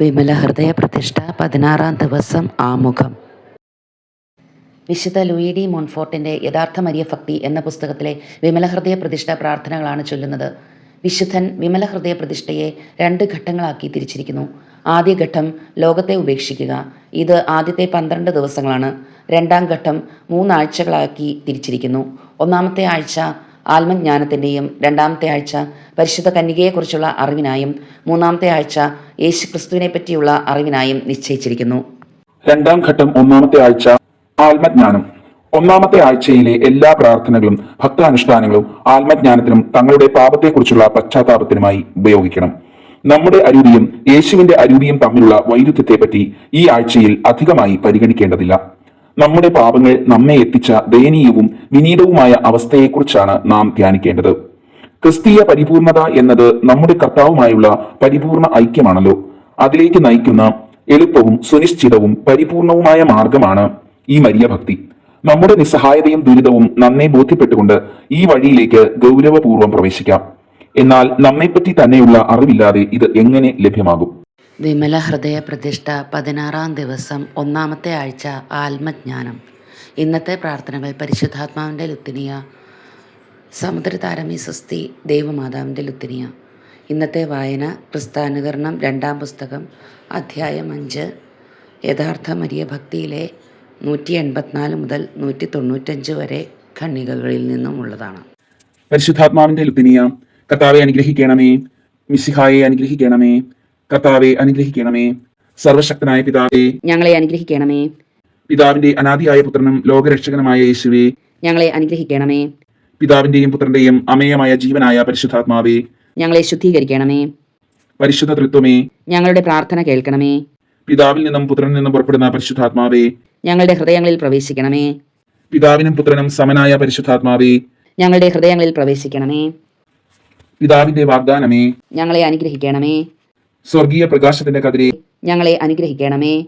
വിമല ഹൃദയ പ്രതിഷ്ഠ പതിനാറാം ദിവസം ആമുഖം. വിശുദ്ധ ലൂയി ഡി മോൺഫോർട്ടിന്റെ യഥാർത്ഥ മരിയ ഭക്തി എന്ന പുസ്തകത്തിലെ വിമല ഹൃദയ പ്രതിഷ്ഠ പ്രാർത്ഥനകളാണ് ചൊല്ലുന്നത്. വിശുദ്ധൻ വിമല ഹൃദയ പ്രതിഷ്ഠയെ രണ്ട് ഘട്ടങ്ങളാക്കി തിരിച്ചിരിക്കുന്നു. ആദ്യ ഘട്ടം ലോകത്തെ ഉപേക്ഷിക്കുക. ഇത് ആദ്യത്തെ പന്ത്രണ്ട് ദിവസങ്ങളാണ്. രണ്ടാം ഘട്ടം മൂന്നാഴ്ചകളാക്കി തിരിച്ചിരിക്കുന്നു. ഒന്നാമത്തെ ആഴ്ച ആത്മജ്ഞാനത്തിന്റെയും രണ്ടാമത്തെ ആഴ്ച പരിശുദ്ധ കന്യകയെക്കുറിച്ചുള്ള അറിവിനായും മൂന്നാമത്തെ ആഴ്ച യേശു ക്രിസ്തുവിനെ പറ്റിയുള്ള അറിവിനായും നിശ്ചയിച്ചിരിക്കുന്നു. രണ്ടാം ഘട്ടം ഒന്നാമത്തെ ആഴ്ച ആത്മജ്ഞാനം. ഒന്നാമത്തെ ആഴ്ചയിലെ എല്ലാ പ്രാർത്ഥനകളും ഭക്താനുഷ്ഠാനങ്ങളും ആത്മജ്ഞാനത്തിനും തങ്ങളുടെ പാപത്തെക്കുറിച്ചുള്ള പശ്ചാത്താപത്തിനുമായി ഉപയോഗിക്കണം. നമ്മുടെ അരുതിയും യേശുവിന്റെ അരുതിയും തമ്മിലുള്ള വൈരുദ്ധ്യത്തെപ്പറ്റി ഈ ആഴ്ചയിൽ അധികമായി പരിഗണിക്കേണ്ടതില്ല. നമ്മുടെ പാപങ്ങൾ നമ്മെ എത്തിച്ച ദയനീയവും വിനീതവുമായ അവസ്ഥയെക്കുറിച്ചാണ് നാം ധ്യാനിക്കേണ്ടത്. ക്രിസ്തീയ പരിപൂർണത എന്നത് നമ്മുടെ കർത്താവുമായുള്ള പരിപൂർണ ഐക്യമാണല്ലോ. അതിലേക്ക് നയിക്കുന്ന എളുപ്പവും സുനിശ്ചിതവും പരിപൂർണവുമായ മാർഗമാണ് ഈ മരിയ ഭക്തി നമ്മുടെ നിസ്സഹായതയും ദുരിതവും നന്നെ ബോധ്യപ്പെട്ടുകൊണ്ട് ഈ വഴിയിലേക്ക് ഗൗരവപൂർവം പ്രവേശിക്കാം. എന്നാൽ നമ്മെപ്പറ്റി തന്നെയുള്ള അറിവില്ലാതെ ഇത് എങ്ങനെ ലഭ്യമാകും? വിമല ഹൃദയ പ്രതിഷ്ഠ പതിനാറാം ദിവസം ഒന്നാമത്തെ ആഴ്ച ആത്മജ്ഞാനം. ഇന്നത്തെ പ്രാർത്ഥനകൾ പരിശുദ്ധാത്മാവിന്റെ ലുത്തിനിയ സമുദ്രതാരമി സ്വസ്തി ദൈവമാതാവിന്റെ ലുത്തിനിയ. ഇന്നത്തെ വായന ക്രിസ്താനുകരണം രണ്ടാം പുസ്തകം അധ്യായം അഞ്ച് യഥാർത്ഥ മരിയ ഭക്തിയിലെ നൂറ്റി എൺപത്തിനാല് മുതൽ നൂറ്റി തൊണ്ണൂറ്റഞ്ച് വരെ ഖണ്ണികകളിൽ നിന്നുമുള്ളതാണ് പരിശുദ്ധാത്മാവിന്റെ ലുത്തിനിയ കർത്താവെ അനുഗ്രഹിക്കണമേ മിസ്സിഹായെ അനുഗ്രഹിക്കണമേ കർത്താവെ അനുഗ്രഹിക്കണമേ. സർവശക്തനായ പിതാവേ ഞങ്ങളെ അനുഗ്രഹിക്കണമേ. പിതാവിന്റെ അനാദിയായ പുത്രനും ലോകരക്ഷകനുമായ യേശുവേ ഞങ്ങളെ അനുഗ്രഹിക്കണമേ. പിതാവിന്റെയും പുത്രന്റെയും അമേയമായ ജീവനായ പരിശുദ്ധാത്മാവേ ഞങ്ങളെ ശുദ്ധീകരിക്കണമേ. പരിശുദ്ധ തൃത്വമേ ഞങ്ങളുടെ പ്രാർത്ഥന കേൾക്കണമേ. പിതാവിൽ നിന്നും പുത്രനിൽ നിന്നും പുറപ്പെടുന്ന പരിശുദ്ധാത്മാവേ ഞങ്ങളുടെ ഹൃദയങ്ങളിൽ പ്രവേശിക്കണമേ. പിതാവിനും പുത്രനും സമനായ പരിശുദ്ധാത്മാവേ ഞങ്ങളുടെ ഹൃദയങ്ങളിൽ പ്രവേശിക്കണമേ. പിതാവിന്റെ വാഗ്ദാനമേ ഞങ്ങളെ അനുഗ്രഹിക്കണമേ. സ്വർഗീയ പ്രകാശത്തിന്റെ കതിരെ. ഞങ്ങളെ അനുഗ്രഹിക്കണമേ.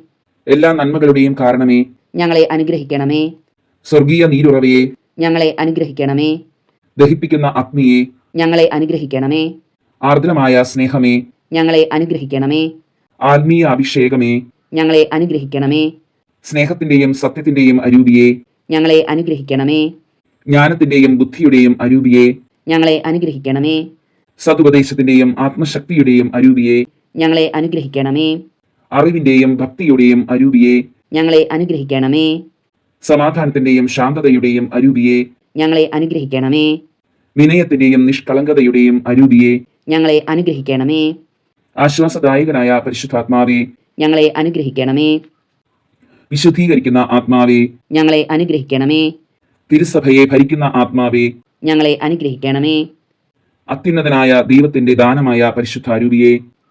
എല്ലാ നന്മകളുടെയും കാരണമേ. ഞങ്ങളെ അനുഗ്രഹിക്കണമേ. സ്വർഗീയ നീരുറവയെ. ഞങ്ങളെ അനുഗ്രഹിക്കണമേ. ദഹിപ്പിക്കുന്ന അഗ്നിയെ. ഞങ്ങളെ അനുഗ്രഹിക്കണമേ. ആർദ്രമായ സ്നേഹമേ. ഞങ്ങളെ അനുഗ്രഹിക്കണമേ. ആത്മീയ അഭിഷേകമേ. ഞങ്ങളെ അനുഗ്രഹിക്കണമേ. സ്നേഹത്തിന്റെയും സത്യത്തിന്റെയും അരൂപിയെ. ഞങ്ങളെ അനുഗ്രഹിക്കണമേ. ജ്ഞാനത്തിന്റെയും ബുദ്ധിയുടെയും അരൂപിയെ. ഞങ്ങളെ അനുഗ്രഹിക്കണമേ. സതുപദേശത്തിന്റെയും ആത്മശക്തിയുടെയും അരൂപിയെ. ഞങ്ങളെ അനുഗ്രഹിക്കണമേ. അറിവിന്റെയും ഭക്തിയുടെയും അരൂപിയെ. ഞങ്ങളെ അനുഗ്രഹിക്കണമേ. സമാധാനത്തിന്റെയും ശാന്തതയുടെയും അരൂപിയെ. ഞങ്ങളെ അനുഗ്രഹിക്കണമേ. വിനയത്തിന്റെയും നിഷ്കളങ്കതയുടെയും അരൂപിയെ. ഞങ്ങളെ അനുഗ്രഹിക്കണമേ. ആശ്വാസദായകനായ പരിശുദ്ധാത്മാവെ. ഞങ്ങളെ അനുഗ്രഹിക്കണമേ. വിശുദ്ധീകരിക്കുന്ന ആത്മാവെ. ഞങ്ങളെ അനുഗ്രഹിക്കണമേ. തിരുസഭയെ ഭരിക്കുന്ന ആത്മാവെ. ഞങ്ങളെ അനുഗ്രഹിക്കണമേ. അത്യുന്നതനായ ദൈവത്തിന്റെ ദാനമായ പരിശുദ്ധ അരൂപിയെ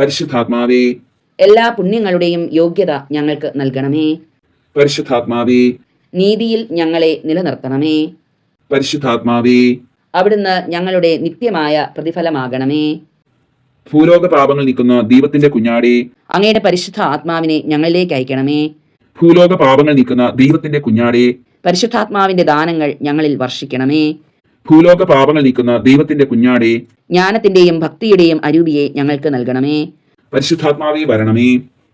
പരിശുദ്ധാത്മാവേ. എല്ലാ പുണ്യങ്ങളുടെയും യോഗ്യത ഞങ്ങൾക്ക് നൽകണമേ. പരിശുദ്ധാത്മാവേ. നീതിയിൽ ഞങ്ങളെ നിലനിർത്തണമേ. പരിശുദ്ധാത്മാവേ. അവിടുന്ന് ഞങ്ങളുടെ നിത്യമായ പ്രതിഫലമാകണമേ. ഭൂലോക പാപങ്ങൾ നീക്കുന്ന ദൈവത്തിന്റെ കുഞ്ഞാടി. അങ്ങയുടെ പരിശുദ്ധ ആത്മാവിനെ ഞങ്ങളിലേക്ക് അയക്കണമേ. ഭൂലോക പാപങ്ങൾ നീക്കുന്ന ദൈവത്തിന്റെ കുഞ്ഞാടി. പരിശുദ്ധാത്മാവിന്റെ ദാനങ്ങൾ ഞങ്ങളിൽ വർഷിക്കണമേ. ഭൂലോക പാപങ്ങൾ നീക്കുന്ന ദൈവത്തിന്റെ കുഞ്ഞാടി. ജ്ഞാനത്തിന്റെയും ഭക്തിയുടെയും അരൂപിയെ ഞങ്ങൾക്ക് നൽകണമേ. പരിശുദ്ധാത്മാവി വരണമേ.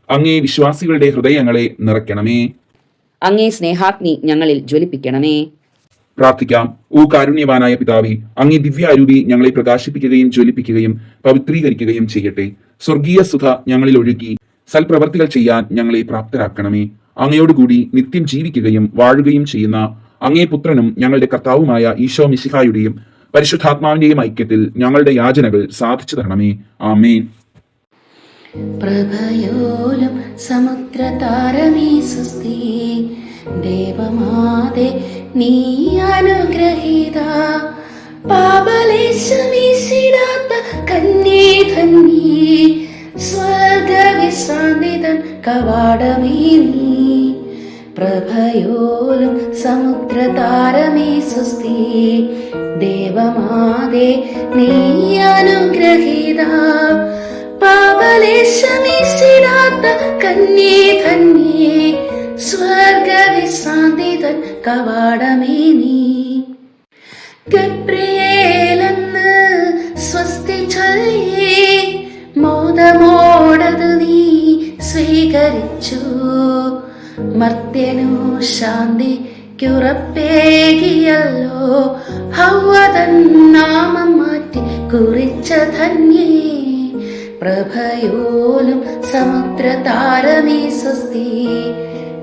അങ്ങേ വിശ്വാസികളുടെ ഹൃദയങ്ങളെ നിറയ്ക്കണമേ. അങ്ങേ സ്നേഹാഗ്നി ഞങ്ങളിൽ ജ്വലിപ്പിക്കണമേ. പ്രാർത്ഥിക്കാം. ഓ കാരുണ്യവാനായ പിതാവി അങ്ങേ ദിവ്യ അരൂപി ഞങ്ങളെ പ്രകാശിപ്പിക്കുകയും ജ്വലിപ്പിക്കുകയും പവിത്രീകരിക്കുകയും ചെയ്യട്ടെ. സ്വർഗീയ സുധ ഞങ്ങളിൽ ഒഴുകി സൽപ്രവർത്തികൾ ചെയ്യാൻ ഞങ്ങളെ പ്രാപ്തരാക്കണമേ. അങ്ങയോടുകൂടി നിത്യം ജീവിക്കുകയും വാഴുകയും ചെയ്യുന്ന അങ്ങേ പുത്രനും ഞങ്ങളുടെ കർത്താവുമായ ഈശോ മിശിഹായുടെയും പരിശുദ്ധാത്മാവിന്റെയും ഐക്യത്തിൽ ഞങ്ങളുടെ യാചനകൾ സാധിച്ചു തരണമേ ആമേൻ. പ്രഭയോലും സമുദ്രതാരമീ സുസ്തി ദേവമാതെ നീ അനുഗ്രഹീത. പാപലേശമീശിടാത്ത കന്യേ ധന്യേ സ്വർഗവിശ്രാന്തിതൻ കവാടമേ നീ. പ്രഭയോലും സമുദ്രതാരമേ സുസ്തി ദേവമാതേ നീ അനുഗ്രഹീത. പാപലേശമീശിടാത്ത കന്യേ ധന്യേ സ്വർഗവിശ്രാന്തിതൻ കവാടമേ നീ. ഗബ്രിയേലെന്ന് സ്വസ്തി ചൊല്ലേ മോദമോടത് നീ സ്വീകരിച്ചു. മർത്യനു ശാന്തിക്കുറപ്പേകിയല്ലോ ഹൗവതൻ നാമം മാറ്റി കുറിച്ച ധന്യേ. പ്രഭയോലും സമുദ്രതാരമേ സ്വസ്തി.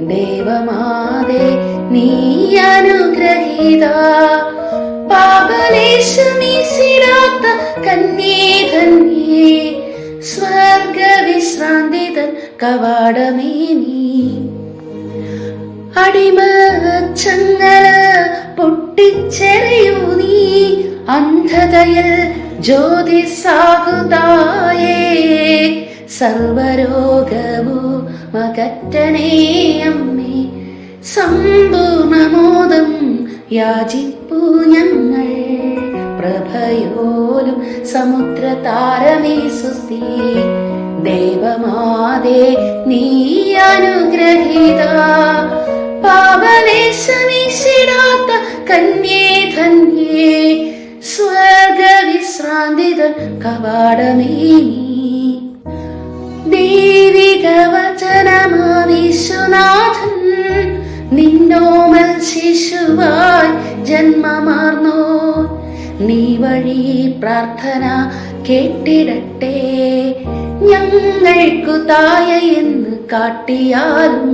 ദേവമാതേ നീ അനുഗ്രഹീത. പാപലേശമീശിടാത്ത കന്യേ ധന്യേ. സ്വർഗവിശ്രാന്തിതൻ കവാടമേ നീ. അടിമച്ചങ്ങല പൊട്ടിച്ചെറിയൂ നീ. അന്ധതയിൽ ജ്യോതിസാകുതായേ. സർവരോഗമോ മകറ്റണേ അമ്മേ. സമ്പൂർണമോദം യാചിപ്പു ഞങ്ങൾ. പ്രഭയോലും സമുദ്രതാരമേ സുസ്തി ദേവമാതേ നീ അനുഗ്രഹീത. പാപലേശമീശിടാത്ത കന്യേ ധന്യേ സ്വർഗവിശ്രാന്തിതൻ കവാടമേ. ദൈവിക വചനമാവിശ്വനാഥൻ നിന്നോമൽ ശിശുവായി ജന്മമാർന്നോ. നീ വഴി പ്രാർത്ഥന കേട്ടിടട്ടെ ഞങ്ങൾക്കു തായ എന്ന് കാട്ടിയാലും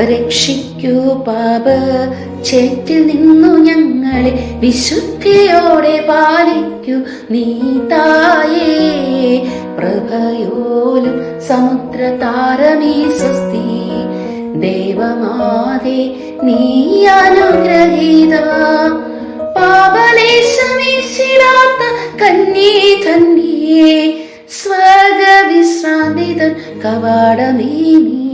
രക്ഷിക്കൂ പാപ. ചേറ്റിൽ നിന്നു ഞങ്ങളെ വിശുദ്ധിയോടെ പാലിക്കൂ. നീ തായേ പ്രഭയോലും സമുദ്ര താരമേ സ്വസ്തി. ദേവമാതേ നീ അനുഗ്രഹീത. പാപലേശമീശിടാത്ത കന്യേ ധന്യേ സ്വർഗവിശ്രാന്തിതൻ കവാടമേ നീ.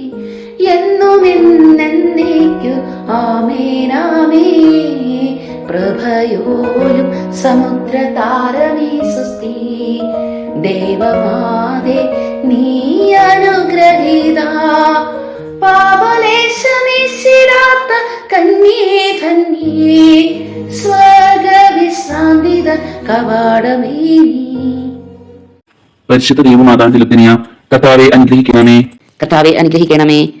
എന്നുമെന്നേക്കു ആമേനാമേ പ്രഭയോലും സമുദ്ര താരമേ സുസ്തി ദേവമാതേ നീ അനുഗ്രഹീത. പാപലേശമീശിടാത്ത കന്യേ ധന്യേ. സ്വർഗവിശ്രാന്തിത കവാടമേ നീ. പരിശുദ്ധ ദൈവമാതാണ്ടിലുത്തിനിയ കർത്താവെ അനുഗ്രഹിക്കണമേ. കർത്താവെ അനുഗ്രഹിക്കണമേ.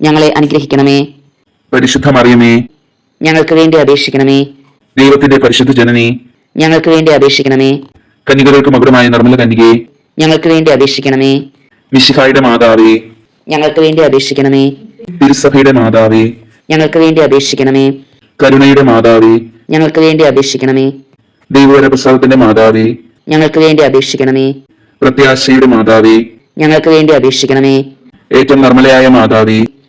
ഞങ്ങളെ അനുഗ്രഹിക്കണമേ. പരിശുദ്ധ മറിയമേ ഞങ്ങൾക്ക് വേണ്ടി അപേക്ഷിക്കണമേ. ദൈവത്തിന്റെ പരിശുദ്ധ ജനനി. ഞങ്ങൾക്ക് വേണ്ടി അപേക്ഷിക്കണമേ. കന്യകകൾക്ക് മകുടമായ നിർമ്മല കന്യകയെ ഞങ്ങൾക്ക് വേണ്ടി അപേക്ഷിക്കണമേ. മിശിഹായുടെ മാതാവേ. ഞങ്ങൾക്ക് വേണ്ടി അപേക്ഷിക്കണമേ. തിരുസഭയുടെ മാതാവേ. ഞങ്ങൾക്ക് വേണ്ടി അപേക്ഷിക്കണമേ. കരുണയുടെ മാതാവേ. ഞങ്ങൾക്ക് വേണ്ടി അപേക്ഷിക്കണമേ. ദൈവവര പുസ്തകത്തിന്റെ മാതാവേ. ഞങ്ങൾക്ക് വേണ്ടി അപേക്ഷിക്കണമേ. പ്രത്യാശയുടെ മാതാവേ. ഞങ്ങൾക്ക് വേണ്ടി അപേക്ഷിക്കണമേ. ഏറ്റവും നിർമ്മലയായ മാതാവേ.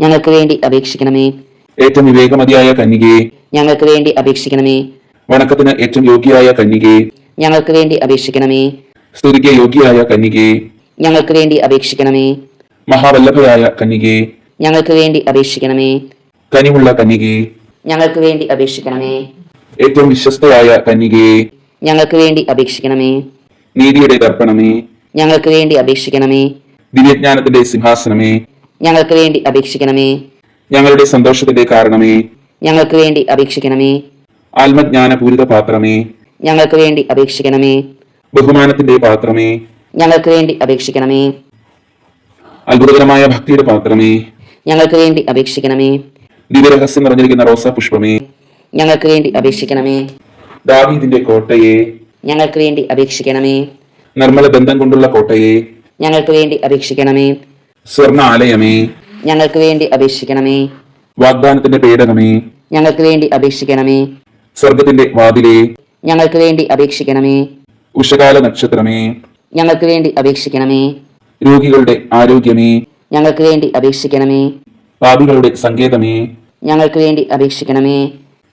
ഞങ്ങൾക്ക് വേണ്ടി അപേക്ഷിക്കണമേ. ഏറ്റവും വിവേകമതിയായ കന്യകയെ ഞങ്ങൾക്ക് വേണ്ടി അപേക്ഷിക്കണമേ. വണക്കത്തിന് ഏറ്റവും യോഗ്യയായ കന്യകയെ ഞങ്ങൾക്ക് വേണ്ടി അപേക്ഷിക്കണമേ. സ്തുതിക്ക് യോഗ്യയായ കന്യകയെ ഞങ്ങൾക്ക് വേണ്ടി അപേക്ഷിക്കണമേ. മഹാവല്ലഭയായ കന്യകയെ ഞങ്ങൾക്ക് വേണ്ടി അപേക്ഷിക്കണമേ. കനിവുള്ള കന്യകയെ ഞങ്ങൾക്ക് വേണ്ടി അപേക്ഷിക്കണമേ. ഏറ്റവും വിശ്വസ്തയായ കന്യകയെ ഞങ്ങൾക്ക് വേണ്ടി അപേക്ഷിക്കണമേ. നീതിയുടെ ദർപ്പണമേ. ഞങ്ങൾക്ക് വേണ്ടി അപേക്ഷിക്കണമേ. ദിവ്യജ്ഞാനത്തിന്റെ സിംഹാസനമേ. ഞങ്ങൾക്ക് വേണ്ടി അപേക്ഷിക്കണമേ. ഞങ്ങളുടെ സന്തോഷത്തിന്റെ കാരണമേ. ഞങ്ങൾക്ക് വേണ്ടി അപേക്ഷിക്കണമേ. ആത്മജ്ഞാനപൂരിത പാത്രമേ. ഞങ്ങൾക്ക് വേണ്ടി അപേക്ഷിക്കണമേ. ബഹുമാനത്തിന്റെ പാത്രമേ. ഞങ്ങൾക്ക് വേണ്ടി അപേക്ഷിക്കണമേ. അത്ഭുതകരമായ ഭക്തിയുടെ പാത്രമേ. ഞങ്ങൾക്ക് വേണ്ടി അപേക്ഷിക്കണമേ. ദിവ്യരഹസ്യം നിറഞ്ഞിരിക്കുന്ന റോസാ പുഷ്പമേ. ഞങ്ങൾക്ക് വേണ്ടി അപേക്ഷിക്കണമേ. ദാവീദിന്റെ കോട്ടയെ. ഞങ്ങൾക്ക് വേണ്ടി അപേക്ഷിക്കണമേ. നിർമ്മല ബന്ധം കൊണ്ടുള്ള കോട്ടയെ. ഞങ്ങൾക്ക് വേണ്ടി അപേക്ഷിക്കണമേ. സ്വർണ ആലയമേ ഞങ്ങൾക്ക് വേണ്ടി അപേക്ഷിക്കണമേ. വാഗ്ദാനത്തിന്റെ പേടകമേ. ഞങ്ങൾക്ക് വേണ്ടി അപേക്ഷിക്കണമേ. സ്വർഗത്തിന്റെ വാതിലേ. ഞങ്ങൾക്ക് വേണ്ടി അപേക്ഷിക്കണമേ. ഉഷകാല നക്ഷത്രമേ. ഞങ്ങൾക്ക് വേണ്ടി അപേക്ഷിക്കണമേ. രോഗികളുടെ ആരോഗ്യമേ. ഞങ്ങൾക്ക് വേണ്ടി അപേക്ഷിക്കണമേ. പാപികളുടെ സങ്കേതമേ. ഞങ്ങൾക്ക് വേണ്ടി അപേക്ഷിക്കണമേ.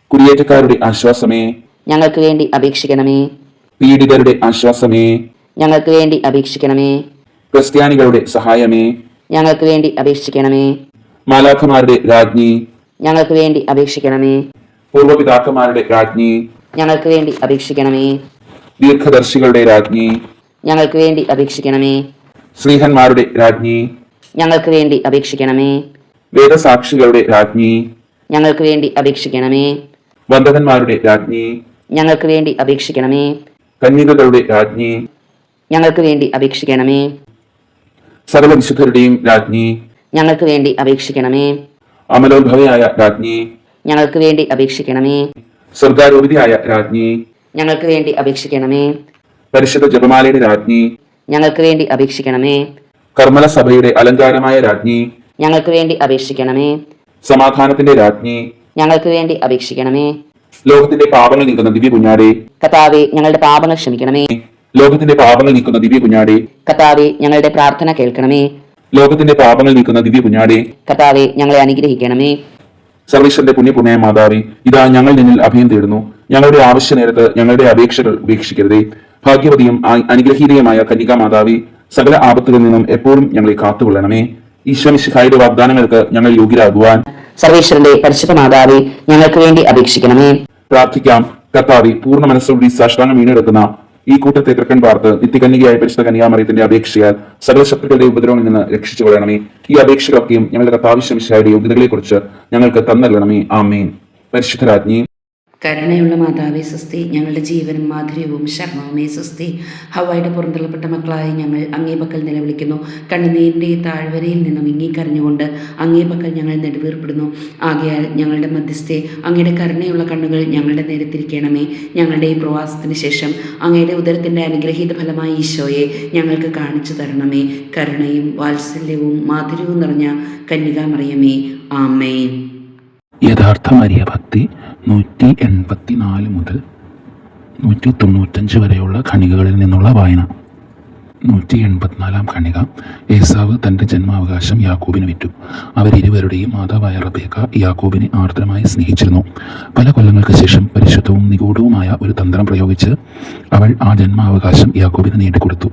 കുടിയേറ്റക്കാരുടെ ആശ്വാസമേ. ഞങ്ങൾക്ക് വേണ്ടി അപേക്ഷിക്കണമേ. പീഡിതരുടെ ആശ്വാസമേ. ഞങ്ങൾക്ക് വേണ്ടി അപേക്ഷിക്കണമേ. ക്രിസ്ത്യാനികളുടെ സഹായമേ. ഞങ്ങൾക്ക് വേണ്ടി അപേക്ഷിക്കണമേ. മാലാഖമാരുടെ രാജ്ഞി. ഞങ്ങൾക്ക് വേണ്ടി അപേക്ഷിക്കണമേ. പൂർവപിതാക്കന്മാരുടെ രാജ്ഞി. ഞങ്ങൾക്ക് വേണ്ടി അപേക്ഷിക്കണമേ. ദീർഘദർശികളുടെ രാജ്ഞി. ഞങ്ങൾക്ക് വേണ്ടി അപേക്ഷിക്കണമേ. ശ്രീഹന്മാരുടെ രാജ്ഞി. ഞങ്ങൾക്ക് വേണ്ടി അപേക്ഷിക്കണമേ. വേദസാക്ഷികളുടെ രാജ്ഞി. ഞങ്ങൾക്ക് വേണ്ടി അപേക്ഷിക്കണമേ. വന്ദകന്മാരുടെ രാജ്ഞി. ഞങ്ങൾക്ക് വേണ്ടി അപേക്ഷിക്കണമേ. കന്യകകളുടെ രാജ്ഞി. ഞങ്ങൾക്ക് വേണ്ടി അപേക്ഷിക്കണമേ. സർവവിശുദ്ധരുടെയും രാജ്ഞി. ഞങ്ങൾക്ക് വേണ്ടി അപേക്ഷിക്കണമേ. അമലോദ്ഭവയായ രാജ്ഞി. ഞങ്ങൾക്ക് വേണ്ടി അപേക്ഷിക്കണമേ. സ്വർഗാരോപിതയായ രാജ്ഞി. ഞങ്ങൾക്ക് വേണ്ടി അപേക്ഷിക്കണമേ. പരിശുദ്ധ ജപമാലയുടെ രാജ്ഞി. ഞങ്ങൾക്ക് വേണ്ടി അപേക്ഷിക്കണമേ. കർമ്മല സഭയുടെ അലങ്കാരമായ രാജ്ഞി. ഞങ്ങൾക്ക് വേണ്ടി അപേക്ഷിക്കണമേ. സമാധാനത്തിന്റെ രാജ്ഞി. ഞങ്ങൾക്ക് വേണ്ടി അപേക്ഷിക്കണമേ. ലോകത്തിന്റെ പാപങ്ങൾ നീക്കുന്ന ദിവ്യ കുഞ്ഞാടെ കർത്താവെ ഞങ്ങളുടെ പാപങ്ങൾ ക്ഷമിക്കണമേ. ലോകത്തിന്റെ പാപങ്ങൾ നീക്കുന്ന ദിവ്യ കുഞ്ഞാടി. കർത്താവെ ഞങ്ങളുടെ പ്രാർത്ഥന കേൾക്കണമേ. ലോകത്തിന്റെ പാപങ്ങൾ നീക്കുന്ന ദിവ്യ കുഞ്ഞാടി. കർത്താവെ ഞങ്ങളെ അനുഗ്രഹിക്കണമേ. സർവീശ്വരന്റെ പുണ്യപൂർണയ മാതാവി ഇതാ ഞങ്ങൾ നിന്നിൽ അഭയം തേടുന്നു. ഞങ്ങളുടെ ആവശ്യ നേരത്ത് ഞങ്ങളുടെ അപേക്ഷകൾ ഉപേക്ഷിക്കരുതേ. ഭാഗ്യവതിയും അനുഗ്രഹീതയുമായ കന്യകാ മാതാവി സകല ആപത്തുകളിൽ നിന്നും എപ്പോഴും ഞങ്ങളെ കാത്തുകൊള്ളണമേ. ഈശ്വമിശിഹായുടെ വാഗ്ദാനങ്ങൾക്ക് ഞങ്ങൾ യോഗ്യരാകുവാൻ സർവേശ്വരന്റെ പരിശുദ്ധ മാതാവി ഞങ്ങൾക്ക് വേണ്ടി അപേക്ഷിക്കണമേ. പ്രാർത്ഥിക്കാം. കർത്താവി പൂർണ മനസ്സോടി സാഷ്ടാംഗം വീണെടുക്കുന്ന ഈ കൂട്ടത്തെ തൃക്കൻ പാർത്ത് നിത്യകന്യകയായ പരിശുദ്ധ കന്യാമറിയത്തിന്റെ അപേക്ഷയാൽ സകല ശത്രുക്കളുടെ ഉപദ്രവങ്ങളിൽ നിന്ന് രക്ഷിച്ചു കൊള്ളണമേ. ഈ അപേക്ഷകളൊക്കെയും ഞങ്ങളുടെ കർത്താവിശ്വമിശായുടെ യോഗ്യതകളെ കുറിച്ച് ഞങ്ങൾക്ക് തന്നല്ലണമേ. ആമേൻ. പരിശുദ്ധരാജ്ഞി കരുണയുള്ള മാതാവേ സുസ്തി ഞങ്ങളുടെ ജീവനും മാധുര്യവും ശർമ്മവുമേ സുസ്തി ഹവായുടെ പുറന്തള്ളപ്പെട്ട മക്കളായി ഞങ്ങൾ അങ്ങേ പക്കൽ നിലവിളിക്കുന്നു. കണ്ണുനീരിന്റെ താഴ്വരയിൽ നിന്നും ഇങ്ങിക്കരഞ്ഞുകൊണ്ട് അങ്ങേ പക്കൽ ഞങ്ങൾ നെടുവീർപ്പെടുന്നു. ആകയാൽ ഞങ്ങളുടെ മധ്യസ്ഥെ അങ്ങയുടെ കരുണയുള്ള കണ്ണുകൾ ഞങ്ങളുടെ നേരെ തിരിക്കണമേ ഞങ്ങളുടെ ഈ പ്രവാസത്തിന് ശേഷം അങ്ങയുടെ ഉദരത്തിന്റെ അനുഗ്രഹീത ഫലമായ ഈശോയെ ഞങ്ങൾക്ക് കാണിച്ചു തരണമേ. കരുണയും വാത്സല്യവും മാധുര്യവും നിറഞ്ഞ കന്യകാമറിയമേ. ആമേ യഥാർത്ഥ മരിയ ഭക്തി നൂറ്റി എൺപത്തി നാല് മുതൽ നൂറ്റി തൊണ്ണൂറ്റഞ്ച് വരെയുള്ള ഖണികകളിൽ നിന്നുള്ള വായന. നൂറ്റി എൺപത്തിനാലാം ഖണിക ഏസാവ് തന്റെ ജന്മാവകാശം യാക്കൂബിന് വിറ്റു. അവരിരുവരുടെയും മാതാവായ റബേക്ക യാക്കൂബിനെ ആർദ്രമായി സ്നേഹിച്ചിരുന്നു. പല കൊല്ലങ്ങൾക്ക് ശേഷം പരിശുദ്ധവും നിഗൂഢവുമായ ഒരു തന്ത്രം പ്രയോഗിച്ച് അവൾ ആ ജന്മാവകാശം യാക്കൂബിന് നേടിക്കൊടുത്തു.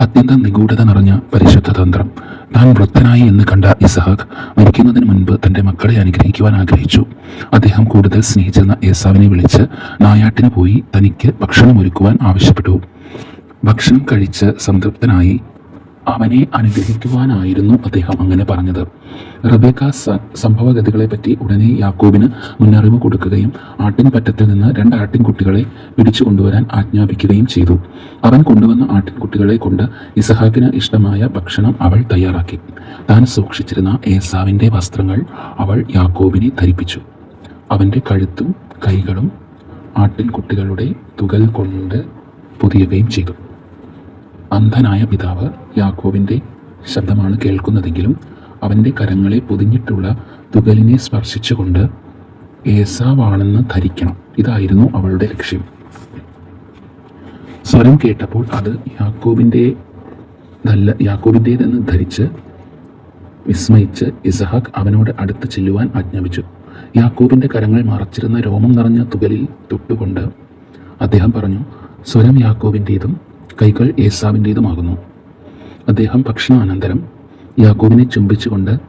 അത്യന്തം നിഗൂഢത നിറഞ്ഞ പരിശുദ്ധ തന്ത്രം. താൻ വൃദ്ധനായി എന്ന് കണ്ട ഇസഹാഖ് മരിക്കുന്നതിന് മുൻപ് തന്റെ മക്കളെ അനുഗ്രഹിക്കുവാൻ ആഗ്രഹിച്ചു. അദ്ദേഹം കൂടുതൽ സ്നേഹിച്ചിരുന്ന ഏസാവിനെ വിളിച്ച് നായാട്ടിന് പോയി തനിക്ക് ഭക്ഷണം ഒരുക്കുവാൻ ആവശ്യപ്പെട്ടു. ഭക്ഷണം കഴിച്ച് സംതൃപ്തനായി അവനെ അനുഗ്രഹിക്കുവാനായിരുന്നു അദ്ദേഹം അങ്ങനെ പറഞ്ഞത്. റബേക്ക സംഭവഗതികളെപ്പറ്റി ഉടനെ യാക്കോബിന് മുന്നറിവ് കൊടുക്കുകയും ആട്ടിൻപറ്റത്തിൽ നിന്ന് രണ്ട് ആട്ടിൻകുട്ടികളെ പിടിച്ചു കൊണ്ടുവരാൻ ആജ്ഞാപിക്കുകയും ചെയ്തു. അവൻ കൊണ്ടുവന്ന ആട്ടിൻകുട്ടികളെ കൊണ്ട് ഇസഹാക്കിന് ഇഷ്ടമായ ഭക്ഷണം അവൾ തയ്യാറാക്കി. താൻ സൂക്ഷിച്ചിരുന്ന ഏസാവിന്റെ വസ്ത്രങ്ങൾ അവൾ യാക്കോബിനെ ധരിപ്പിച്ചു. അവന്റെ കഴുത്തും കൈകളും ആട്ടിൻകുട്ടികളുടെ തുകൽ കൊണ്ട് പൊതിയുകയും ചെയ്തു. അന്ധനായ പിതാവ് യാക്കോവിന്റെ ശബ്ദമാണ് കേൾക്കുന്നതെങ്കിലും അവന്റെ കരങ്ങളെ പൊതിഞ്ഞിട്ടുള്ള തുകലിനെ സ്പർശിച്ചുകൊണ്ട് ഏസാവാണെന്ന് ധരിക്കണം. ഇതായിരുന്നു അവളുടെ ലക്ഷ്യം. സ്വരം കേട്ടപ്പോൾ അത് യാക്കോബിന്റെ നല്ല യാക്കോബിന്റേതെന്ന് ധരിച്ച് വിസ്മയിച്ച് ഇസഹാക്ക് അവനോട് അടുത്ത് ചെല്ലുവാൻ ആജ്ഞാപിച്ചു. യാക്കോബിന്റെ കരങ്ങൾ മറച്ചിരുന്ന രോമം നിറഞ്ഞ തുകലിൽ തൊട്ടുകൊണ്ട് അദ്ദേഹം പറഞ്ഞു സ്വരം യാക്കോബിന്റേതും കൈകൾ ഏസാവിന്റേതുമാകുന്നു. അദ്ദേഹം ഭക്ഷണാനന്തരം യാക്കോബിനെ ചുംബിച്ചുകൊണ്ട്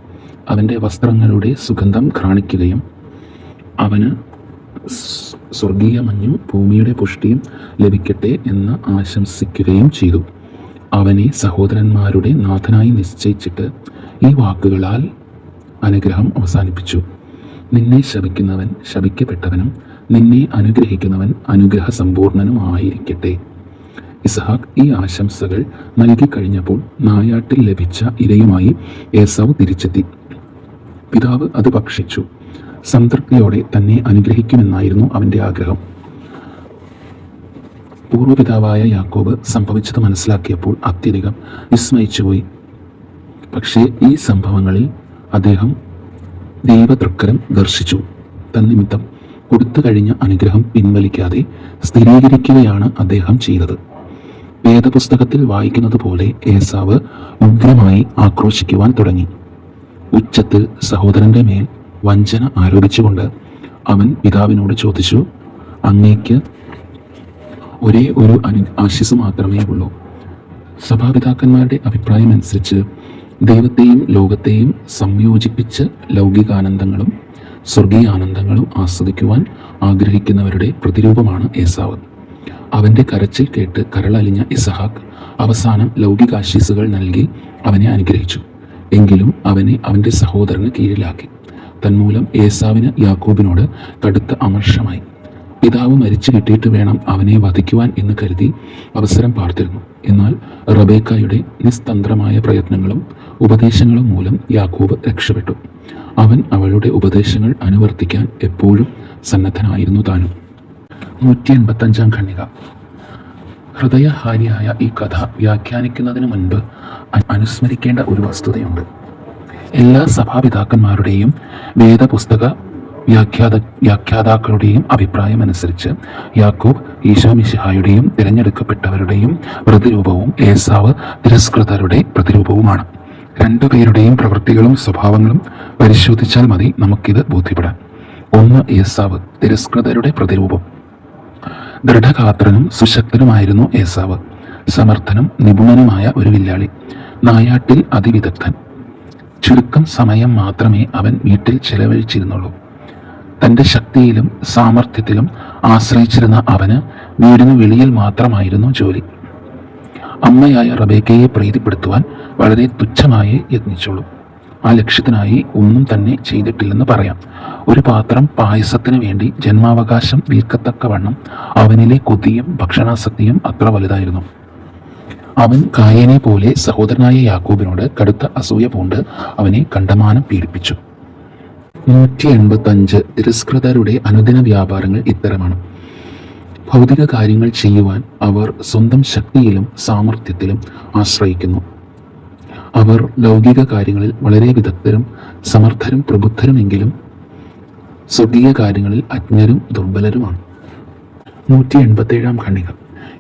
അവന്റെ വസ്ത്രങ്ങളുടെ സുഗന്ധം ഘ്രാണിക്കുകയും അവന് സ്വർഗീയ മഞ്ഞും ഭൂമിയുടെ പുഷ്ടിയും ലഭിക്കട്ടെ എന്ന് ആശംസിക്കുകയും ചെയ്തു. അവനെ സഹോദരന്മാരുടെ നാഥനായി നിശ്ചയിച്ചിട്ട് ഈ വാക്കുകളാൽ അനുഗ്രഹം അവസാനിപ്പിച്ചു. നിന്നെ ശപിക്കുന്നവൻ ശപിക്കപ്പെട്ടവനും നിന്നെ അനുഗ്രഹിക്കുന്നവൻ അനുഗ്രഹ സമ്പൂർണനുമായിരിക്കട്ടെ ഇസഹാക്ക് ഈ ആശംസകൾ നൽകി കഴിഞ്ഞപ്പോൾ നായാട്ടിൽ ലഭിച്ച ഇരയുമായി ഏസാവ് തിരിച്ചെത്തി. പിതാവ് അത് ഭക്ഷിച്ചു. സംതൃപ്തിയോടെ തന്നെ അനുഗ്രഹിക്കുമെന്നായിരുന്നു അവന്റെ ആഗ്രഹം. പൂർവപിതാവായ യാക്കോബ് സംഭവിച്ചത് മനസ്സിലാക്കിയപ്പോൾ അത്യധികം വിസ്മയിച്ചുപോയി. പക്ഷേ ഈ സംഭവങ്ങളിൽ അദ്ദേഹം ദൈവതൃക്കരം ദർശിച്ചു. തന്നിമിത്തം കൊടുത്തു കഴിഞ്ഞ അനുഗ്രഹം പിൻവലിക്കാതെ സ്ഥിരീകരിക്കുകയാണ് അദ്ദേഹം ചെയ്തത്. വേദപുസ്തകത്തിൽ വായിക്കുന്നത് പോലെ ഏസാവ് ഉഗ്രമായി ആക്രോശിക്കുവാൻ തുടങ്ങി. ഉച്ചത്തിൽ സഹോദരന്റെ മേൽ വഞ്ചന ആരോപിച്ചുകൊണ്ട് അവൻ പിതാവിനോട് ചോദിച്ചു അങ്ങേക്ക് ഒരേ ഒരു അനു ആശിസ് മാത്രമേ ഉള്ളൂ. സഭാപിതാക്കന്മാരുടെ അഭിപ്രായമനുസരിച്ച് ദൈവത്തെയും ലോകത്തെയും സംയോജിപ്പിച്ച് ലൗകികാനന്ദങ്ങളും സ്വർഗീയാനന്ദങ്ങളും ആസ്വദിക്കുവാൻ ആഗ്രഹിക്കുന്നവരുടെ പ്രതിരൂപമാണ് ഏസാവ്. അവന്റെ കരച്ചിൽ കേട്ട് കരളലിഞ്ഞ ഇസഹാക്ക് അവസാനം ലൗകികാശീസുകൾ നൽകി അവനെ അനുഗ്രഹിച്ചു. എങ്കിലും അവനെ അവന്റെ സഹോദരന് കീഴിലാക്കി. തന്മൂലം ഏസാവിന് യാക്കോബിനോട് കടുത്ത അമർഷമായി. പിതാവ് മരിച്ചു കിട്ടിയിട്ട് വേണം അവനെ വധിക്കുവാൻ എന്ന് കരുതി അവസരം പാർത്തിരുന്നു. എന്നാൽ റബേക്കായുടെ നിസ്തന്ത്രമായ പ്രയത്നങ്ങളും ഉപദേശങ്ങളും മൂലം യാക്കൂബ് രക്ഷപ്പെട്ടു. അവൻ അവളുടെ ഉപദേശങ്ങൾ അനുവർത്തിക്കാൻ എപ്പോഴും സന്നദ്ധനായിരുന്നു താനും. നൂറ്റി എൺപത്തഞ്ചാം ഖണ്ണിക ഹൃദയഹാരിയായ ഈ കഥ വ്യാഖ്യാനിക്കുന്നതിന് മുൻപ് അനുസ്മരിക്കേണ്ട ഒരു വസ്തുതയുണ്ട്. എല്ലാ സഭാപിതാക്കന്മാരുടെയും വേദപുസ്തക വ്യാഖ്യാത വ്യാഖ്യാതാക്കളുടെയും അഭിപ്രായമനുസരിച്ച് യാക്കോബ് ഈശോമിഷിഹായുടെയും തിരഞ്ഞെടുക്കപ്പെട്ടവരുടെയും പ്രതിരൂപവും ഏസാവ് തിരസ്കൃതരുടെ പ്രതിരൂപവുമാണ്. രണ്ടുപേരുടെയും പ്രവൃത്തികളും സ്വഭാവങ്ങളും പരിശോധിച്ചാൽ മതി നമുക്കിത് ബോധ്യപ്പെടാൻ. ഒന്ന് ഏസാവ് തിരസ്കൃതരുടെ പ്രതിരൂപം. ദൃഢഗാത്രനും സുശക്തനുമായിരുന്നു ഏസാവ്. സമർത്ഥനും നിപുണനുമായ ഒരു വില്ലാളി. നായാട്ടിൽ അതിവിദഗ്ധൻ. ചുരുക്കം സമയം മാത്രമേ അവൻ വീട്ടിൽ ചെലവഴിച്ചിരുന്നുള്ളൂ. തന്റെ ശക്തിയിലും സാമർഥ്യത്തിലും ആശ്രയിച്ചിരുന്ന അവന് വീടിന് വെളിയിൽ മാത്രമായിരുന്നു ജോലി. അമ്മയായ റബേക്കയെ പ്രീതിപ്പെടുത്തുവാൻ വളരെ തുച്ഛമായി യത്നിച്ചുള്ളൂ. ആ ലക്ഷ്യത്തിനായി ഒന്നും തന്നെ ചെയ്തിട്ടില്ലെന്ന് പറയാം. ഒരു പാത്രം പായസത്തിന് വേണ്ടി ജന്മാവകാശം വിൽക്കത്തക്കവണ്ണം അവനിലെ കൊതിയും ഭക്ഷണാസക്തിയും അത്ര വലുതായിരുന്നു. അവൻ കായനെ പോലെ സഹോദരനായ യാക്കൂബിനോട് കടുത്ത അസൂയ പൂണ്ട് അവനെ കണ്ടമാനം പീഡിപ്പിച്ചു. നൂറ്റി എൺപത്തി അഞ്ച് തിരസ്കൃതരുടെ അനുദിന വ്യാപാരങ്ങൾ ഇത്തരമാണ്. ഭൗതിക കാര്യങ്ങൾ ചെയ്യുവാൻ അവർ സ്വന്തം ശക്തിയിലും സാമർഥ്യത്തിലും ആശ്രയിക്കുന്നു. അവർ ലൗകിക കാര്യങ്ങളിൽ വളരെ വിദഗ്ധരും സമർത്ഥരും പ്രബുദ്ധരുമെങ്കിലും സ്വർഗീയ കാര്യങ്ങളിൽ അജ്ഞരും ദുർബലരുമാണ്. നൂറ്റി എൺപത്തേഴാം ഖണ്ഡിക.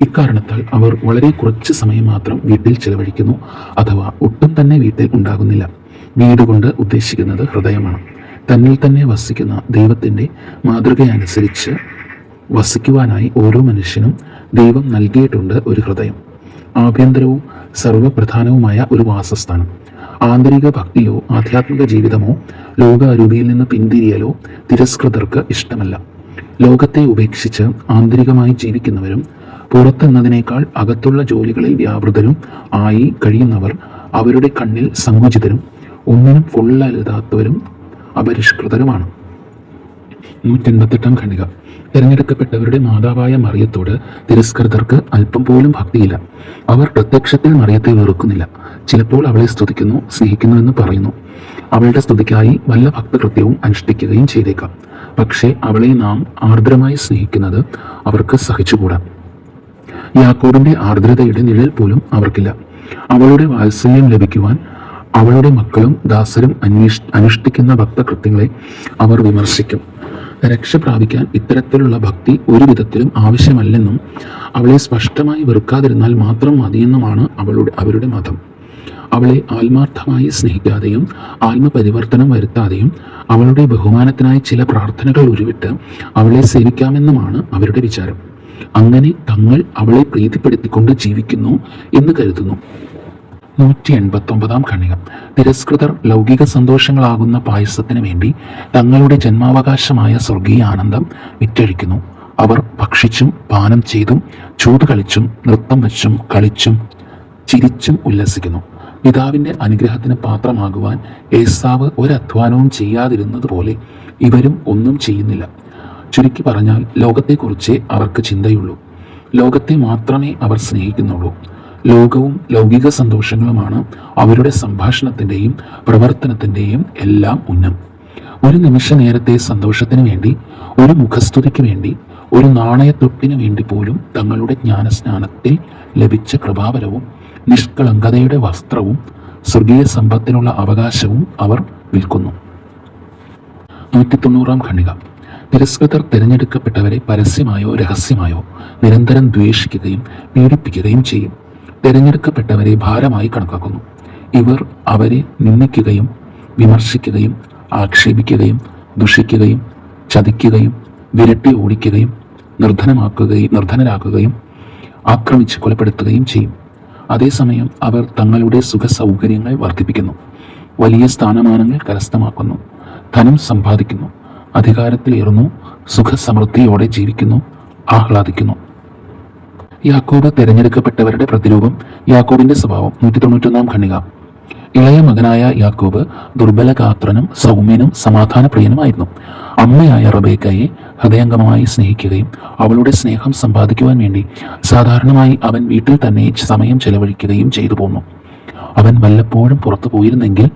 ഇക്കാരണത്താൽ അവർ വളരെ കുറച്ച് സമയം മാത്രം വീട്ടിൽ ചെലവഴിക്കുന്നു അഥവാ ഒട്ടും തന്നെ വീട്ടിൽ ഉണ്ടാകുന്നില്ല. വീട് കൊണ്ട് ഉദ്ദേശിക്കുന്നത് ഹൃദയമാണ്. തന്നിൽ തന്നെ വസിക്കുന്ന ദൈവത്തിന്റെ മാതൃകയനുസരിച്ച് വസിക്കുവാനായി ഓരോ മനുഷ്യനും ദൈവം നൽകിയിട്ടുണ്ട് ഒരു ഹൃദയം. ആഭ്യന്തരവും സർവപ്രധാനവുമായ ഒരു വാസസ്ഥാനം. ആന്തരിക ഭക്തിയോ ആധ്യാത്മിക ജീവിതമോ ലോകാരൂപിയിൽ നിന്ന് പിന്തിരിയലോ തിരസ്കൃതർക്ക് ഇഷ്ടമല്ല. ലോകത്തെ ഉപേക്ഷിച്ച് ആന്തരികമായി ജീവിക്കുന്നവരും പുറത്തെന്നതിനേക്കാൾ അകത്തുള്ള ജോലികളിൽ വ്യാപൃതരും ആയി കഴിയുന്നവർ അവരുടെ കണ്ണിൽ സങ്കുചിതരും ഒന്നിനും കൊള്ളരുതാത്തവരും അപരിഷ്കൃതരുമാണ്. നൂറ്റെൺപത്തെട്ടാം ഖണ്ഡിക. തിരഞ്ഞെടുക്കപ്പെട്ടവരുടെ മാതാവായ മറിയത്തോട് തിരസ്കൃതർക്ക് അല്പം പോലും ഭക്തിയില്ല. അവർ പ്രത്യക്ഷത്തിൽ മറിയത്തെ വെറുക്കുന്നില്ല. ചിലപ്പോൾ അവളെ സ്തുതിക്കുന്നു സ്നേഹിക്കുന്നു എന്ന് പറയുന്നു. അവളുടെ സ്തുതിക്കായി വല്ല ഭക്തകൃത്യവും അനുഷ്ഠിക്കുകയും ചെയ്തേക്കാം. പക്ഷേ അവളെ നാം ആർദ്രമായി സ്നേഹിക്കുന്നത് അവർക്ക് സഹിച്ചുകൂടാ. യാക്കോബിന്റെ ആർദ്രതയുടെ നിഴൽ പോലും അവർക്കില്ല. അവളുടെ വാത്സല്യം ലഭിക്കുവാൻ അവളുടെ മക്കളും ദാസരും അന്വേഷ അനുഷ്ഠിക്കുന്ന ഭക്തകൃത്യങ്ങളെ അവർ വിമർശിക്കും. രക്ഷ പ്രാപിക്കാൻ ഇത്തരത്തിലുള്ള ഭക്തി ഒരു വിധത്തിലും ആവശ്യമല്ലെന്നും അവളെ സ്പഷ്ടമായി വെറുക്കാതിരുന്നാൽ മാത്രം മതിയെന്നുമാണ് അവളുടെ അവരുടെ മതം. അവളെ ആത്മാർത്ഥമായി സ്നേഹിക്കാതെയും ആത്മപരിവർത്തനം വരുത്താതെയും അവളുടെ ബഹുമാനത്തിനായി ചില പ്രാർത്ഥനകൾ ഉരുവിട്ട് അവളെ സേവിക്കാമെന്നുമാണ് അവരുടെ വിചാരം. അങ്ങനെ തങ്ങൾ അവളെ പ്രീതിപ്പെടുത്തിക്കൊണ്ട് ജീവിക്കുന്നു എന്ന് കരുതുന്നു. നൂറ്റി എൺപത്തൊമ്പതാം ഖണ്ഡിക. തിരസ്കൃതർ ലൗകിക സന്തോഷങ്ങളാകുന്ന പായസത്തിന് വേണ്ടി തങ്ങളുടെ ജന്മാവകാശമായ സ്വർഗീയ ആനന്ദം വിറ്റഴിക്കുന്നു. അവർ ഭക്ഷിച്ചും പാനം ചെയ്തും ചൂത് കളിച്ചും നൃത്തം വെച്ചും കളിച്ചും ചിരിച്ചും ഉല്ലസിക്കുന്നു. പിതാവിന്റെ അനുഗ്രഹത്തിന് പാത്രമാകുവാൻ ഏസാവ് ഒരധ്വാനവും ചെയ്യാതിരുന്നതുപോലെ ഇവരും ഒന്നും ചെയ്യുന്നില്ല. ചുരുക്കി പറഞ്ഞാൽ ലോകത്തെക്കുറിച്ച് അവർക്ക് ചിന്തയുള്ളൂ. ലോകത്തെ മാത്രമേ അവർ സ്നേഹിക്കുന്നുള്ളൂ. ലോകവും ലൗകിക സന്തോഷങ്ങളുമാണ് അവരുടെ സംഭാഷണത്തിന്റെയും പ്രവർത്തനത്തിന്റെയും എല്ലാം ഉന്നം. ഒരു നിമിഷ നേരത്തെ സന്തോഷത്തിന് വേണ്ടി ഒരു മുഖസ്തുതിക്ക് വേണ്ടി ഒരു നാണയത്തൊട്ടിന് വേണ്ടി പോലും തങ്ങളുടെ ജ്ഞാനസ്നാനത്തിൽ ലഭിച്ച കൃപാവരവും നിഷ്കളങ്കതയുടെ വസ്ത്രവും സ്വർഗീയ സമ്പത്തിനുള്ള അവകാശവും അവർ വിൽക്കുന്നു. നൂറ്റി തൊണ്ണൂറാം ഖണ്ഡിക. തിരസ്കൃതർ തിരഞ്ഞെടുക്കപ്പെട്ടവരെ പരസ്യമായോ രഹസ്യമായോ നിരന്തരം ദ്വേഷിക്കുകയും പീഡിപ്പിക്കുകയും ചെയ്യും. തിരഞ്ഞെടുക്കപ്പെട്ടവരെ ഭാരമായി കണക്കാക്കുന്നു. ഇവർ അവരെ നിന്ദിക്കുകയും വിമർശിക്കുകയും ആക്ഷേപിക്കുകയും ദുഷിക്കുകയും ചതിക്കുകയും വിരട്ടി ഓടിക്കുകയും നിർധനമാക്കുകയും നിർധനരാക്കുകയും ആക്രമിച്ച് കൊലപ്പെടുത്തുകയും ചെയ്യും. അതേസമയം അവർ തങ്ങളുടെ സുഖ സൗകര്യങ്ങൾ വർദ്ധിപ്പിക്കുന്നു. വലിയ സ്ഥാനമാനങ്ങൾ കരസ്ഥമാക്കുന്നു. ധനം സമ്പാദിക്കുന്നു. അധികാരത്തിലേറുന്നു. സുഖസമൃദ്ധിയോടെ ജീവിക്കുന്നു. ആഹ്ലാദിക്കുന്നു. യാക്കോബ് തിരഞ്ഞെടുക്കപ്പെട്ടവരുടെ പ്രതിരൂപം യാക്കോബിന്റെ സ്വഭാവം നൂറ്റി തൊണ്ണൂറ്റൊന്നാം ഖണ്ണിക ഇളയ മകനായ യാക്കോബ് ദുർബലഗാത്രനും സൗമ്യനും സമാധാനപ്രിയനുമായിരുന്നു. അമ്മയായ റബേക്കയെ ഹൃദയംഗമായി സ്നേഹിക്കുകയും അവളുടെ സ്നേഹം സമ്പാദിക്കുവാൻ വേണ്ടി സാധാരണമായി അവൻ വീട്ടിൽ തന്നെ സമയം ചെലവഴിക്കുകയും ചെയ്തു പോന്നു. അവൻ വല്ലപ്പോഴും പുറത്തു പോയിരുന്നെങ്കിൽ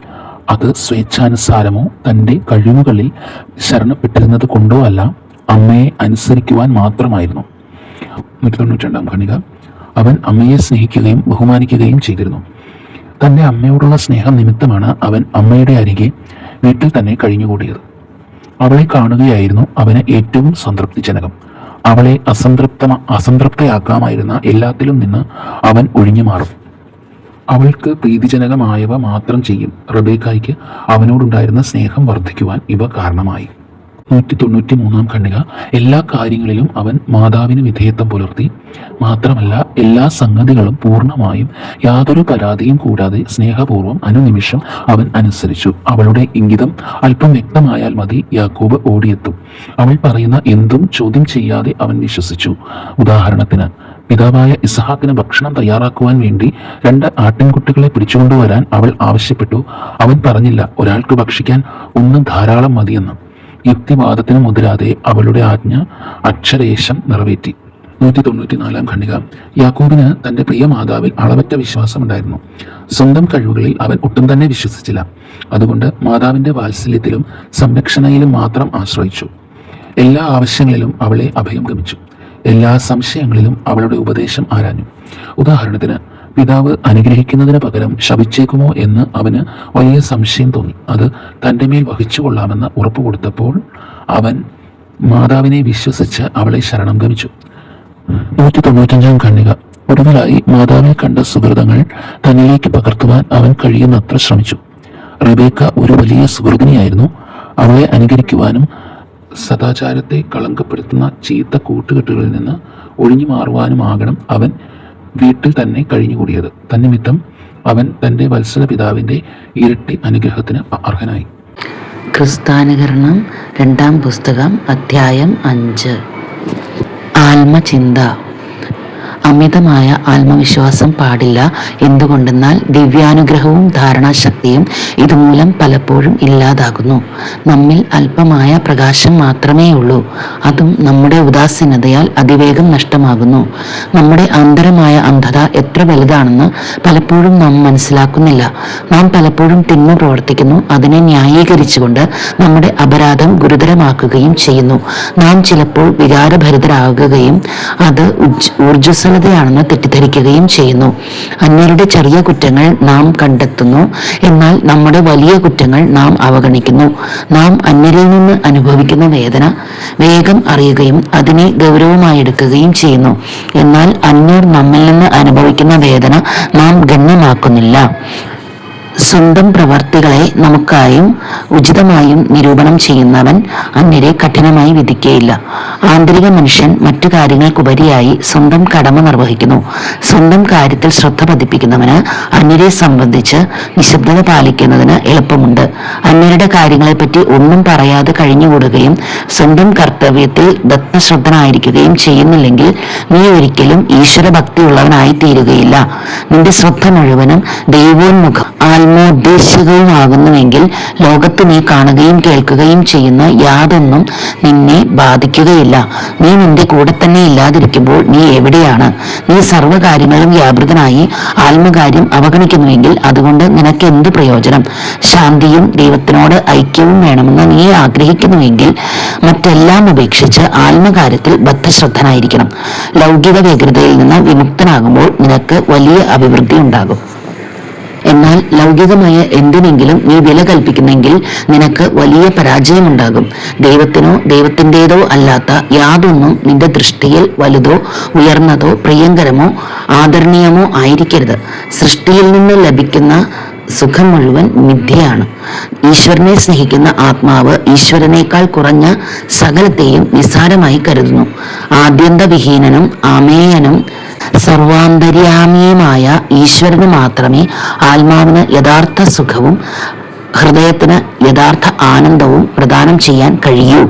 അത് സ്വേച്ഛാനുസാരമോ തന്റെ കഴിവുകളിൽ ശരണപ്പെട്ടിരുന്നത് കൊണ്ടോ അല്ല അമ്മയെ അനുസരിക്കുവാൻ മാത്രമായിരുന്നു. നൂറ്റി തൊണ്ണൂറ്റിരണ്ടാം അവൻ അമ്മയെ സ്നേഹിക്കുകയും ബഹുമാനിക്കുകയും ചെയ്തിരുന്നു. തന്റെ അമ്മയോടുള്ള സ്നേഹം നിമിത്തമാണ് അവൻ അമ്മയുടെ അരികെ വീട്ടിൽ തന്നെ കഴിഞ്ഞുകൂടിയത്. അവളെ കാണുകയായിരുന്നു അവന് ഏറ്റവും സംതൃപ്തിജനകം അവളെ അസംതൃപ്ത അസംതൃപ്തയാക്കാമായിരുന്ന എല്ലാത്തിലും നിന്ന് അവൻ ഒഴിഞ്ഞു മാറും. അവൾക്ക് പ്രീതിജനകമായവ മാത്രം ചെയ്യും. റബേക്കായ്ക്ക് അവനോടുണ്ടായിരുന്ന സ്നേഹം വർദ്ധിക്കുവാൻ ഇവ കാരണമായി. നൂറ്റി തൊണ്ണൂറ്റി മൂന്നാം ഖണ്ഡിക. എല്ലാ കാര്യങ്ങളിലും അവൻ മാതാവിന് വിധേയത്വം പുലർത്തി. മാത്രമല്ല എല്ലാ സംഗതികളും പൂർണമായും യാതൊരു പരാതിയും കൂടാതെ സ്നേഹപൂർവം അനുനിമിഷം അവൻ അനുസരിച്ചു. അവളുടെ ഇംഗിതം അല്പം വ്യക്തമായാൽ മതി യാക്കോബ് ഓടിയെത്തും. അവൾ പറയുന്ന എന്തും ചോദ്യം ചെയ്യാതെ അവൻ വിശ്വസിച്ചു. ഉദാഹരണത്തിന് പിതാവായ ഇസഹാക്കിന് ഭക്ഷണം തയ്യാറാക്കുവാൻ വേണ്ടി രണ്ട് ആട്ടിൻകുട്ടികളെ പിടിച്ചുകൊണ്ടുവരാൻ അവൾ ആവശ്യപ്പെട്ടു. അവൻ പറഞ്ഞില്ല ഒരാൾക്ക് ഭക്ഷിക്കാൻ ഒന്നും ധാരാളം മതിയെന്ന്. യുക്തിവാദത്തിന് മുതിരാതെ അവളുടെ ആജ്ഞ അക്ഷരേശം നിറവേറ്റി. നൂറ്റി തൊണ്ണൂറ്റി നാലാം ഖണ്ഡിക. യാക്കൂബിന് തന്റെ പ്രിയ മാതാവിൽ അളവറ്റ വിശ്വാസമുണ്ടായിരുന്നു. സ്വന്തം കഴിവുകളിൽ അവൻ ഒട്ടും തന്നെ വിശ്വസിച്ചില്ല. അതുകൊണ്ട് മാതാവിന്റെ വാത്സല്യത്തിലും സംരക്ഷണയിലും മാത്രം ആശ്രയിച്ചു. എല്ലാ ആവശ്യങ്ങളിലും അവളെ അഭയം ഗമിച്ചു. എല്ലാ സംശയങ്ങളിലും അവളുടെ ഉപദേശം ആരാഞ്ഞു. ഉദാഹരണത്തിന് പിതാവ് അനുഗ്രഹിക്കുന്നതിന് പകരം ശപിച്ചേക്കുമോ എന്ന് അവന് വലിയ സംശയം തോന്നി. അത് തന്റെ മേൽ വഹിച്ചു കൊള്ളാമെന്ന് ഉറപ്പ് കൊടുത്തപ്പോൾ അവൻ മാതാവിനെ വിശ്വസിച്ച് അവളെ ശരണം ഗമിച്ചു. നൂറ്റി തൊണ്ണൂറ്റഞ്ചാം കണ്ണിക ഒടുവിലായി മാതാവിൽ കണ്ട സുഹൃതങ്ങൾ തന്നിലേക്ക് പകർത്തുവാൻ അവൻ കഴിയുന്നത്ര ശ്രമിച്ചു. റബേക്ക ഒരു വലിയ സുഹൃതിനിയായിരുന്നു. അവളെ അനുകരിക്കുവാനും സദാചാരത്തെ കളങ്കപ്പെടുത്തുന്ന ചീത്ത കൂട്ടുകെട്ടുകളിൽ നിന്ന് ഒഴിഞ്ഞു മാറുവാനുമാകണം അവൻ വീട്ടിൽ തന്നെ കഴിഞ്ഞുകൂടിയത്. തന്നിമിത്തം അവൻ തന്റെ വത്സല പിതാവിന്റെ ഇരട്ടി അനുഗ്രഹത്തിന് അർഹനായി. ക്രിസ്താനുകരണം രണ്ടാം പുസ്തകം അധ്യായം അഞ്ച്. ആത്മചിന്ത. അമിതമായ ആത്മവിശ്വാസം പാടില്ല. എന്തുകൊണ്ടെന്നാൽ ദിവ്യാനുഗ്രഹവും ധാരണാശക്തിയും ഇതുമൂലം പലപ്പോഴും ഇല്ലാതാകുന്നു. നമ്മിൽ അല്പമായ പ്രകാശം മാത്രമേ ഉള്ളൂ അതും നമ്മുടെ ഉദാസീനതയാൽ അതിവേഗം നഷ്ടമാകുന്നു. നമ്മുടെ ആന്തരമായ അന്ധത എത്ര വലുതാണെന്ന് പലപ്പോഴും നാം മനസ്സിലാക്കുന്നില്ല. നാം പലപ്പോഴും തിന്മ പ്രവർത്തിക്കുന്നു. അതിനെ ന്യായീകരിച്ചുകൊണ്ട് നമ്മുടെ അപരാധം ഗുരുതരമാക്കുകയും ചെയ്യുന്നു. നാം ചിലപ്പോൾ വികാരഭരിതരാകുകയും അത് ഉജ്ജ് ഊർജസ്വലതയാണെന്ന് തെറ്റിദ്ധരിക്കുകയും ചെയ്യുന്നു. അന്യരുടെ ചെറിയ കുറ്റങ്ങൾ നാം കണ്ടെത്തുന്നു. എന്നാൽ നമ്മുടെ വലിയ കുറ്റങ്ങൾ നാം അവഗണിക്കുന്നു. നാം അന്യരിൽ നിന്ന് അനുഭവിക്കുന്ന വേദന വേഗം അറിയുകയും അതിനെ ഗൗരവമായി എടുക്കുകയും ചെയ്യുന്നു. എന്നാൽ അന്യർ നമ്മിൽ നിന്ന് അനുഭവിക്കുന്ന വേദന നാം ഗണ്യമാക്കുന്നില്ല. സ്വന്തം പ്രവർത്തികളെ നമുക്കായും ഉചിതമായും നിരൂപണം ചെയ്യുന്നവൻ അന്യരെ കഠിനമായി വിധിക്കുകയില്ല ആന്തരിക മനുഷ്യൻ മറ്റു കാര്യങ്ങൾക്കുപരിയായി സ്വന്തം കടമ നിർവഹിക്കുന്നു. സ്വന്തം കാര്യത്തിൽ ശ്രദ്ധ പതിപ്പിക്കുന്നവന് അന്യരെ സംബന്ധിച്ച് നിശബ്ദത പാലിക്കുന്നതിന് എളുപ്പമുണ്ട്. അന്യരുടെ കാര്യങ്ങളെപ്പറ്റി ഒന്നും പറയാതെ കഴിഞ്ഞുകൂടുകയും സ്വന്തം കർത്തവ്യത്തിൽ ദത്തശ്രദ്ധനായിരിക്കുകയും ചെയ്യുന്നില്ലെങ്കിൽ നീ ഒരിക്കലും ഈശ്വര ഈശ്വരഭക്തിയുള്ളവനായി തീരുകയില്ല നിന്റെ ശ്രദ്ധ മുഴുവനും ദൈവോന്മുഖം ആത്മോദ്ദേശികവുമാകുന്നുവെങ്കിൽ ലോകത്ത് നീ കാണുകയും കേൾക്കുകയും ചെയ്യുന്ന യാതൊന്നും നിന്നെ ബാധിക്കുകയില്ല. നീ നിന്റെ കൂടെ തന്നെ ഇല്ലാതിരിക്കുമ്പോൾ നീ എവിടെയാണ്? നീ സർവകാര്യങ്ങളും വ്യാപൃതനായി ആത്മകാര്യം അവഗണിക്കുന്നുവെങ്കിൽ അതുകൊണ്ട് നിനക്ക് എന്ത് പ്രയോജനം? ശാന്തിയും ദൈവത്തിനോട് ഐക്യവും വേണമെന്ന് നീ ആഗ്രഹിക്കുന്നുവെങ്കിൽ മറ്റെല്ലാം ഉപേക്ഷിച്ച് ആത്മകാര്യത്തിൽ ബദ്ധശ്രദ്ധനായിരിക്കണം. ലൗകിക വ്യഗ്രതയിൽ നിന്ന് വിമുക്തനാകുമ്പോൾ നിനക്ക് വലിയ അഭിവൃദ്ധി ഉണ്ടാകും. എന്നാൽ ലൗകികമായ എന്തിനെങ്കിലും നീ വില കൽപ്പിക്കുന്നെങ്കിൽ നിനക്ക് വലിയ പരാജയമുണ്ടാകും. ദൈവത്തിനോ ദൈവത്തിന്റെതോ അല്ലാത്ത യാതൊന്നും നിന്റെ ദൃഷ്ടിയിൽ വലുതോ ഉയർന്നതോ പ്രിയങ്കരമോ ആദരണീയമോ ആയിരിക്കരുത്. സൃഷ്ടിയിൽ നിന്ന് ലഭിക്കുന്ന സുഖം മുഴുവൻ മിഥ്യയാണ് ഈശ്വരനെ സ്നേഹിക്കുന്ന ആത്മാവ് ഈശ്വരനേക്കാൾ കുറഞ്ഞ സകലത്തെയും നിസ്സാരമായി കരുതുന്നു. ആദ്യന്തവിഹീനനും ആമേയനും സർവാന്തര്യാമിയുമായ ഈശ്വരന് മാത്രമേ ആത്മാവിന് യഥാർത്ഥ സുഖവും ഹൃദയത്തിന് യഥാർത്ഥ ആനന്ദവും പ്രദാനം ചെയ്യാൻ കഴിയൂ.